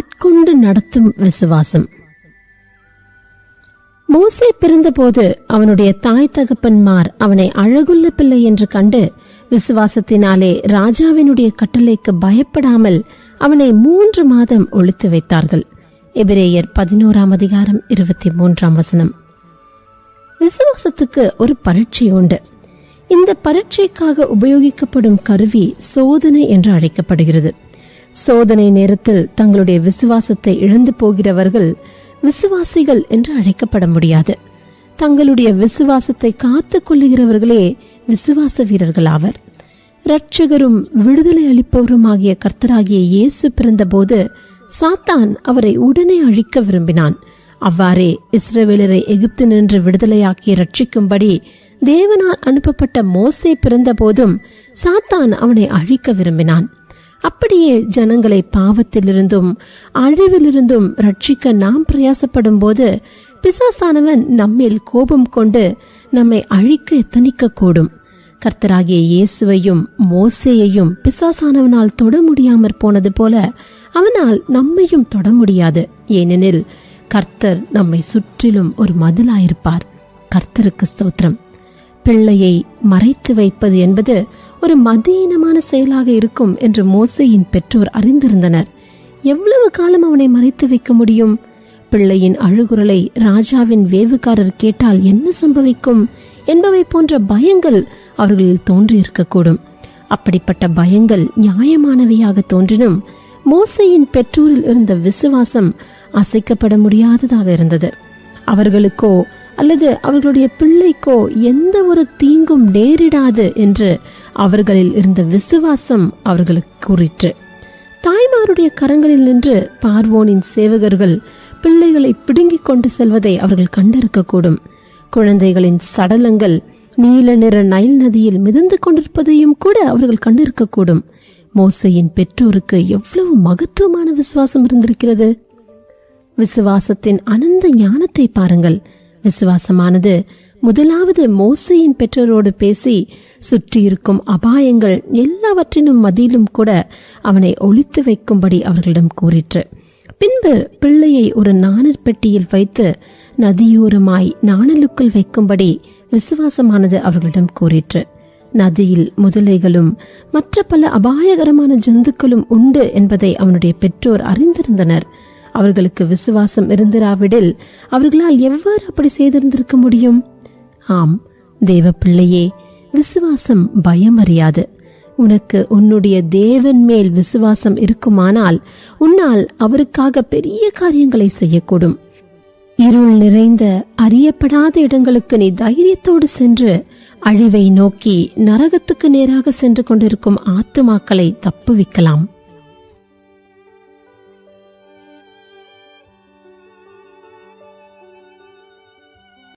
ஆட்கொண்டு நடத்தும் விசுவாசம். மோசே பிறந்தபோது அவனுடைய தாய் தகப்பன்மார் அவனை அழகுள்ள பிள்ளை என்று கண்டு விசுவாசத்தினாலே ராஜாவினுடைய கட்டளைக்கு பயப்படாமல் அவனை மூன்று மாதம் ஒழித்து வைத்தார்கள். எபிரேயர் பதினோராம் அதிகாரம் இருபத்தி மூன்றாம் வசனம். விசுவாசத்துக்கு ஒரு பரீட்சை உண்டு. இந்த பரீட்சைக்காக உபயோகிக்கப்படும் கருவி சோதனை என்று அழைக்கப்படுகிறது. சோதனை நேரத்தில் தங்களுடைய விசுவாசத்தை இழந்து போகிறவர்கள் விசுவாசிகள் என்று அழைக்கப்பட முடியாது. தங்களுடைய விசுவாசத்தை காத்துக் கொள்ளுகிறவர்களே விசுவாச வீரர்கள் ஆவர் இரட்சகரும் விடுதலை அளிப்பவருமாகிய கர்த்தராகிய இயேசு பிறந்தபோது சாத்தான் அவரை உடனே அழிக்க விரும்பினான். அவ்வாறே இஸ்ரவேலரை எகிப்து நின்று விடுதலையாக்கி ரட்சிக்கும்படி தேவனால் அனுப்பப்பட்ட மோசே பிறந்தபோதும் சாத்தான் அவனை அழிக்க விரும்பினான். அப்படியே ஜனங்களை பாவத்திலிருந்தும் அழிவிலிருந்தும் ரட்சிக்க நாம் பிரயாசப்படும் போது பிசாசானவன் நம்மில் கோபம் கொண்டு நம்மை அழிக்க எத்தனிக்க கூடும் கர்த்தராகிய இயேசுவையும் மோசேயையும் பிசாசானவனால் தொட முடியாமற் போனது போல அவனால் நம்மையும் தொட முடியாது. ஏனெனில் கர்த்தர் நம்மை சுற்றிலும் ஒரு மதிலாயிருப்பார். கர்த்தருக்கு ஸ்தோத்திரம். பிள்ளையை மறைத்து வைப்பது என்பது ஒரு மதியீனமான செயலாக இருக்கும் என்று மோசையின் பெற்றோர் அறிந்திருந்தனர். எவ்வளவு காலம் அவனை மறைத்து வைக்க முடியும்? பிள்ளையின் அழுகுரலை ராஜாவின் வேவுக்காரர் கேட்டால் என்ன சம்பவிக்கும்? என்பவை போன்ற பயங்கள் அவர்களில் தோன்றியிருக்கக்கூடும். அப்படிப்பட்ட பயங்கள் நியாயமானவையாக தோன்றினும் மோசையின் பெற்றோரில் இருந்த விசுவாசம் அசைக்கப்பட முடியாததாக இருந்தது. அவர்களுக்கோ அல்லது அவர்களுடைய பிள்ளைக்கோ எந்த ஒரு தீங்கும் நேரிடாது என்று அவர்களில் இருந்த விசுவாசம் அவர்களுக்கு கூறிற்று. தாய்மாருடைய கரங்களில் நின்று பார்வோனின் சேவகர்கள் பிள்ளைகளை பிடுங்கிக் கொண்டு செல்வதை அவர்கள் கண்டிருக்கக்கூடும். குழந்தைகளின் சடலங்கள் நீல நிற நைல் நதியில் மிதந்து கொண்டிருப்பதையும் கூட அவர்கள் கண்டிருக்கக்கூடும். மோசையின் பெற்றோருக்கு எவ்வளவு மகத்துவமான விசுவாசம் இருந்திருக்கிறது? விசுவாசத்தின் அனந்த ஞானத்தை பாருங்கள். விசுவாசமானது. முதலாவது மோசையின் பெற்றோரோடு பேசி சுற்றியிருக்கும் அபாயங்கள் எல்லாவற்றினும் மதியிலும் கூட அவனை ஒழித்து வைக்கும்படி அவர்களிடம் கூறிற்று. பின்பு பிள்ளையை ஒரு நாணற் பெட்டியில் வைத்து நதியோரமாய் நாணலுக்குள் வைக்கும்படி விசுவாசமானது அவர்களிடம் கூறிற்று. நதியில் முதலைகளும் மற்ற பல அபாயகரமான ஜந்துக்களும் உண்டு என்பதை அவனுடைய பெற்றோர் அறிந்திருந்தனர். அவர்களுக்கு விசுவாசம் இருந்திராவிடில் அவர்களால் எவ்வாறு அப்படி செய்திருந்திருக்க முடியும்? ஆம் தேவ பிள்ளையே விசுவாசம் பயம் அறியாது உனக்கு உன்னுடைய தேவன் மேல் விசுவாசம் இருக்குமானால் உன்னால் அவருக்காக பெரிய காரியங்களை செய்யக்கூடும். இருள் நிறைந்த அறியப்படாத இடங்களுக்கு நீ தைரியத்தோடு சென்று அழிவை நோக்கி நரகத்துக்கு நேராக சென்று கொண்டிருக்கும் ஆத்துமாக்களை தப்புவிக்கலாம்.